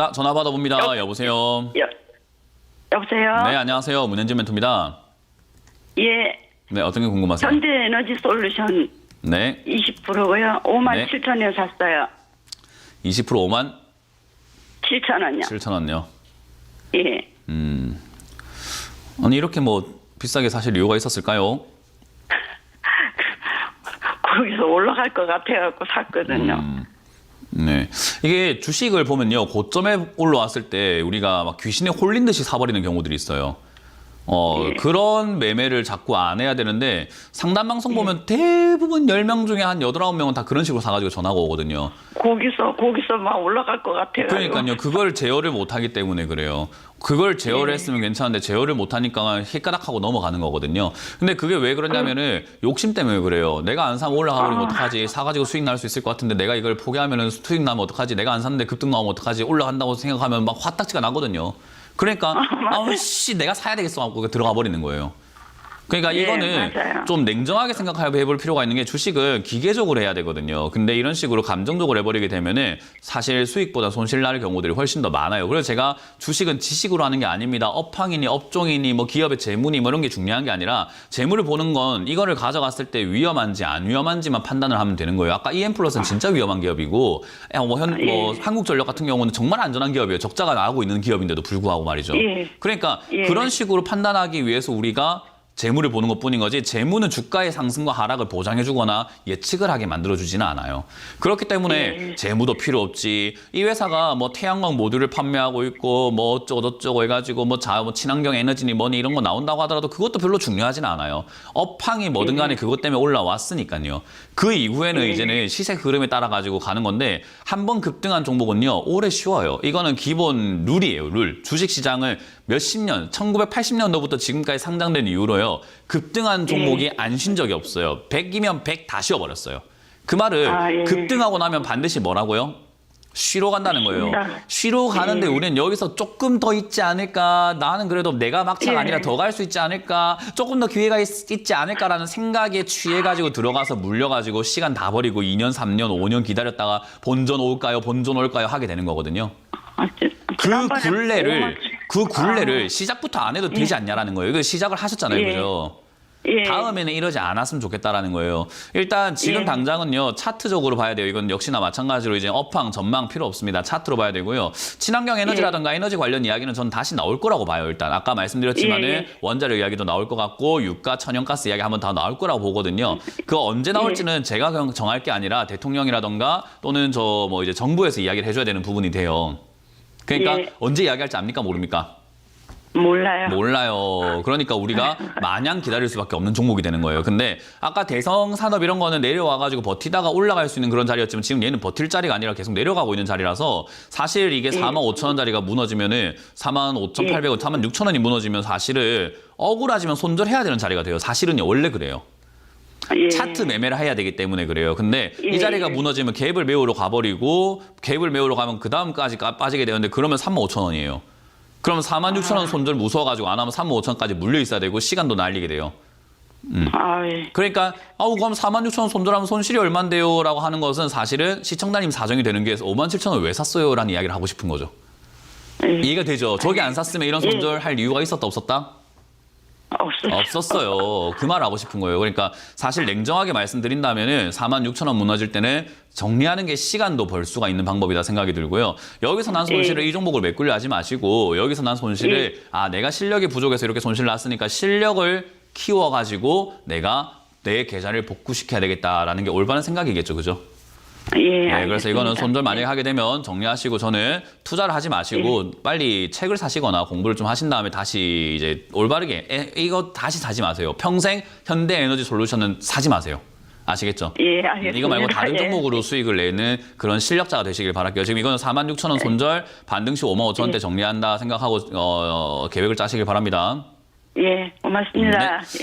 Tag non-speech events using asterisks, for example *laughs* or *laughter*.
자, 전화 받아봅니다. 여- 여보세요. 여, 여보세요? 네, 안녕하세요. 문현진 멘토입니다. 예, 네, 어떤 게 궁금하세요? 현대에너지 솔루션 네, 20%고요. 5만 네. 7천에 샀어요. 20% 5만 7천 원요. 7천 원요. 예. 아니 이렇게 뭐 비싸게 사실 이유가 있었을까요? *laughs* 거기서 올라갈 것 같아갖고 샀거든요. 음. 네. 이게 주식을 보면요. 고점에 올라왔을 때 우리가 막 귀신에 홀린 듯이 사버리는 경우들이 있어요. 어, 예. 그런 매매를 자꾸 안 해야 되는데 상담 방송 보면 대부분 10명 중에 한 8, 9명은 다 그런 식으로 사가지고 전화가 오거든요. 거기서 거기서 막 올라갈 것 같아요. 그러니까요. 그걸 제어를 못 하기 때문에 그래요. 그걸 제어를 했으면 괜찮은데 제어를 못 하니까 헷가닥하고 넘어가는 거거든요. 근데 그게 왜 그러냐면은 욕심 때문에 그래요. 내가 안 사면 올라가 버리면 어떡하지? 사가지고 수익 날 수 있을 것 같은데 내가 이걸 포기하면은 수익 나면 어떡하지? 내가 안 샀는데 급등 나오면 어떡하지? 올라간다고 생각하면 막 화딱지가 나거든요. 그러니까 아씨 내가 사야 되겠어 하고 들어가 버리는 거예요. 그러니까 예, 이거는 맞아요. 좀 냉정하게 생각해 볼 필요가 있는 게 주식은 기계적으로 해야 되거든요. 근데 이런 식으로 감정적으로 해버리게 되면은 사실 수익보다 손실 날 경우들이 훨씬 더 많아요. 그래서 제가 주식은 지식으로 하는 게 아닙니다. 업황이니 업종이니 뭐 기업의 재무니 뭐 이런 게 중요한 게 아니라 재무를 보는 건 이거를 가져갔을 때 위험한지 안 위험한지만 판단을 하면 되는 거예요. 아까 EM 플러스는 진짜 위험한 기업이고 뭐, 현, 뭐 예. 한국전력 같은 경우는 정말 안전한 기업이에요. 적자가 나고 있는 기업인데도 불구하고 말이죠. 예. 그러니까 예. 그런 식으로 판단하기 위해서 우리가 재무를 보는 것뿐인 거지 재무는 주가의 상승과 하락을 보장해주거나 예측을 하게 만들어주지는 않아요. 그렇기 때문에 예. 재무도 필요 없지. 이 회사가 뭐 태양광 모듈을 판매하고 있고 뭐 어쩌고 저쩌고 해가지고 뭐 자, 뭐 친환경 에너지니 뭐니 이런 거 나온다고 하더라도 그것도 별로 중요하진 않아요. 업황이 뭐든 간에 그것 때문에 올라왔으니까요. 그 이후에는 이제는 시세 흐름에 따라 가지고 가는 건데 한 번 급등한 종목은요 오래 쉬워요. 이거는 기본 룰이에요. 룰. 주식 시장을 몇십 년, 1980년도부터 지금까지 상장된 이후로 요 급등한 종목이 안쉰 적이 없어요. 100이면 100 다 쉬어버렸어요. 그 말을 아, 예. 급등하고 나면 반드시 뭐라고요? 쉬러 간다는 거예요. 쉬러 가는데 예. 우리는 여기서 조금 더 있지 않을까? 나는 그래도 내가 막차가 예. 아니라 더 갈 수 있지 않을까? 조금 더 기회가 있, 있지 않을까라는 생각에 취해가지고 들어가서 물려가지고 시간 다 버리고 2년, 3년, 5년 기다렸다가 본전 올까요? 본전 올까요? 하게 되는 거거든요. 아, 지- 그 굴레를, 5만 그 굴레를 시작부터 안 해도 되지 않냐라는 거예요. 그 시작을 하셨잖아요. 예. 그죠? 예. 다음에는 이러지 않았으면 좋겠다라는 거예요. 일단 지금 예. 당장은요 차트적으로 봐야 돼요. 이건 역시나 마찬가지로 이제 업황 전망 필요 없습니다. 차트로 봐야 되고요. 친환경 에너지라든가 에너지 관련 이야기는 전 다시 나올 거라고 봐요. 일단 아까 말씀드렸지만은 예, 예. 원자력 이야기도 나올 것 같고 유가 천연가스 이야기 한번 다 나올 거라고 보거든요. 그 언제 나올지는 제가 그냥 정할 게 아니라 대통령이라던가 또는 저 뭐 이제 정부에서 이야기를 해줘야 되는 부분이 돼요. 그러니까 예. 언제 이야기할지 압니까 모릅니까? 몰라요. 몰라요. 그러니까 우리가 *laughs* 마냥 기다릴 수밖에 없는 종목이 되는 거예요. 근데 아까 대성 산업 이런 거는 내려와가지고 버티다가 올라갈 수 있는 그런 자리였지만 지금 얘는 버틸 자리가 아니라 계속 내려가고 있는 자리라서 사실 이게 4만 5천 원짜리가 무너지면은 4만 5천 8백 원, 4만 6천 원이 무너지면 사실은 억울하지만 손절해야 되는 자리가 돼요. 사실은요 원래 그래요. 예. 차트 매매를 해야 되기 때문에 그래요. 근데 예. 이 자리가 무너지면 갭을 메우러 가버리고 갭을 메우러 가면 그 다음까지 까- 빠지게 되는데 그러면 3만 5천 원이에요. 그러면 4만 6천 원 손절 무서워가지고 안 하면 3만 5천 원까지 물려 있어야 되고 시간도 날리게 돼요. 아, 예. 그러니까 아우 그럼 4만 6천 원 손절하면 손실이 얼만데요? 라고 하는 것은 사실은 시청자님 사정이 되는 게 5만 7천 원 왜 샀어요? 라는 이야기를 하고 싶은 거죠. 예. 이해가 되죠? 저기 안 샀으면 이런 손절할 이유가 있었다 없었다? 없어요. 없었어요. 그 말 하고 싶은 거예요. 그러니까 사실 냉정하게 말씀드린다면은 4만 6천 원 무너질 때는 정리하는 게 시간도 벌 수가 있는 방법이다 생각이 들고요. 여기서 난 손실을 이 종목을 메꾸려 하지 마시고 여기서 난 손실을 아 내가 실력이 부족해서 이렇게 손실 났으니까 실력을 키워가지고 내가 내 계좌를 복구시켜야 되겠다라는 게 올바른 생각이겠죠, 그죠? 예. 네, 그래서 이거는. 손절 만약에 하게 되면 정리하시고 저는 투자를 하지 마시고 빨리 책을 사시거나 공부를 좀 하신 다음에 다시 이제 올바르게 에, 이거 다시 사지 마세요. 평생 현대 에너지 솔루션은 사지 마세요. 아시겠죠? 예, 알겠습니다. 이거 말고 다른 예. 종목으로 수익을 내는 그런 실력자가 되시길 바랄게요. 지금 이거는 4만 6천 원 손절 반등 시 5만 5천 원대 정리한다 생각하고 어, 어, 계획을 짜시길 바랍니다. 예, 고맙습니다. 네.